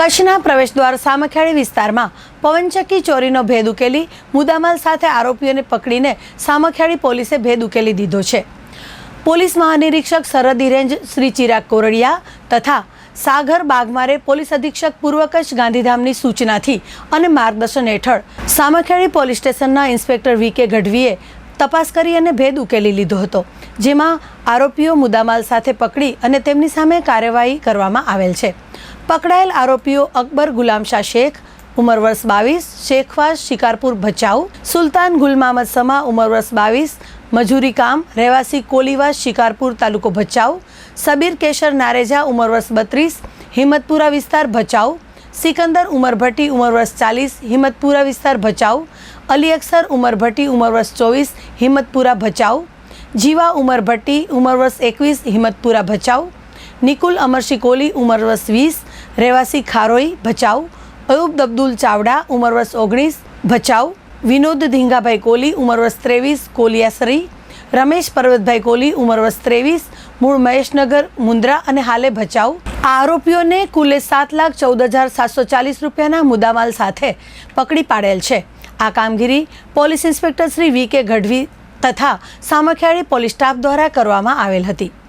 કચ્છના પ્રવેશદ્વાર સામખિયાળી વિસ્તારમાં પવનચક્કી ચોરીનો ભેદ ઉકેલી મુદ્દામાલ સાથે આરોપીઓને પકડીને સામખિયાળી પોલીસે ભેદ ઉકેલી દીધો છે. પોલીસ મહાનિરીક્ષક સરહદી રેન્જ શ્રી ચિરાગ કોરડિયા તથા સાગર બાગમારે પોલીસ અધિક્ષક પૂર્વ કચ્છ ગાંધીધામની સૂચનાથી અને માર્ગદર્શન હેઠળ સામખિયાળી પોલીસ સ્ટેશનના ઇન્સ્પેક્ટર વી કે ગઢવીએ તપાસ કરી અને ભેદ ઉકેલી લીધો હતો, જેમાં આરોપીઓ મુદ્દામાલ સાથે પકડી અને તેમની સામે કાર્યવાહી કરવામાં આવેલ છે. પકડાયેલ આરોપીઓ અકબર ગુલામશાહ શેખ, ઉંમર વર્ષ બાવીસ શેખવાસ શિકારપુર ભચાઉ, સુલતાન ગુલમામદ સમા, ઉંમર વર્ષ બાવીસ, મજૂરી કામ, રહેવાસી કોલીવાસ, શિકારપુર તાલુકો ભચાઉ, સબીર કેશર નારેજા, ઉંમર વર્ષ બત્રીસ, હિંમતપુરા વિસ્તાર ભચાઉ, સિકંદર ઉમર ભટ્ટી, ઉંમર વર્ષ ચાલીસ, હિંમતપુરા વિસ્તાર ભચાઉ અલી અક્ષર ઉમર ભટ્ટી ઉંમર વર્ષ ચોવીસ, હિંમતપુરા ભચાઉ. જીવા ઉમર ભટ્ટી ઉંમર વર્ષ એકવીસ, હિંમતપુરા ભચાઉ. નિકુલ અમરશી કોલી ઉંમર વર્ષ વીસ, રહેવાસી ખારોઈ, ભચાઉ. અયુબ અબ્દુલ ચાવડા ઉંમર વર્ષ ઓગણીસ, ભચાઉ. વિનોદ ધીંગાભાઈ કોલી ઉંમર વર્ષ ત્રેવીસ, કોલિયાસરી. રમેશ પર્વતભાઈ કોલી ઉંમર વર્ષ ત્રેવીસ, મૂળ મહેશનગર મુન્દ્રા અને હાલે ભચાઉ. આરોપીઓને કુલે સાત લાખ ચૌદ હજાર સાતસો ચાલીસ રૂપિયાના મુદ્દામાલ સાથે પકડી પાડેલ છે. આ કામગીરી પોલીસ ઇન્સ્પેક્ટર શ્રી વી કે ગઢવી તથા સામખિયાળી પોલીસ સ્ટાફ દ્વારા કરવામાં આવેલ હતી.